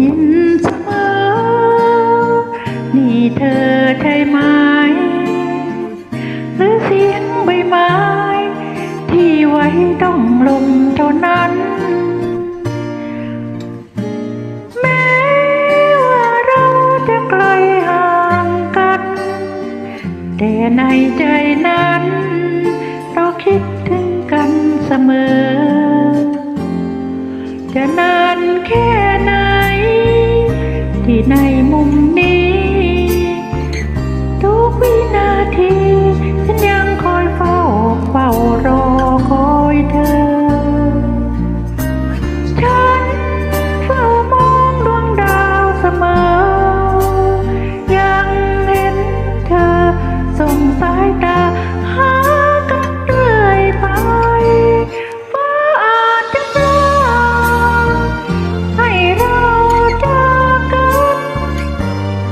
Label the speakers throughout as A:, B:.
A: ยินเสมอนี่เธอใช่ไหมหรือเสียงใบไม้ ที่ไว้ต้องลมเท่านั้น แม้ว่าเราจะไกลห่างกัน แต่ในใจนั้น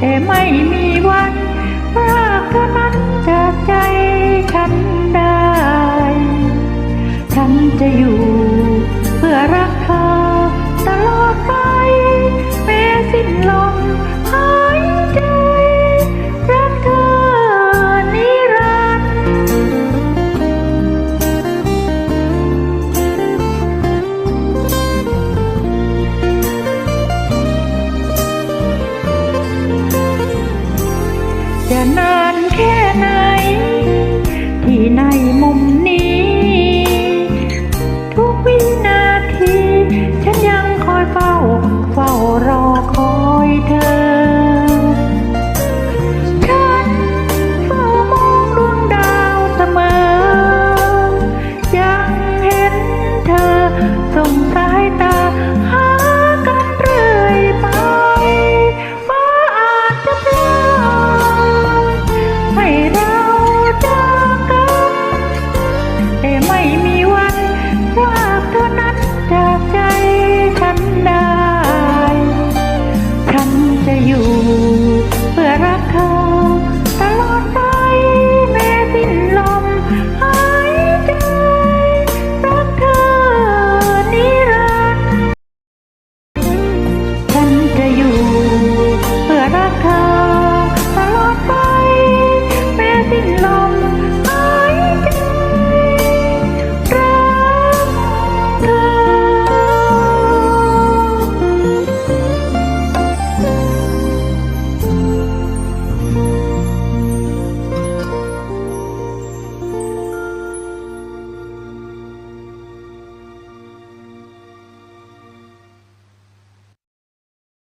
A: แต่ไม่มีวันรักเธอนั้นจากใจฉันได้ ฉันจะอยู่ จะนา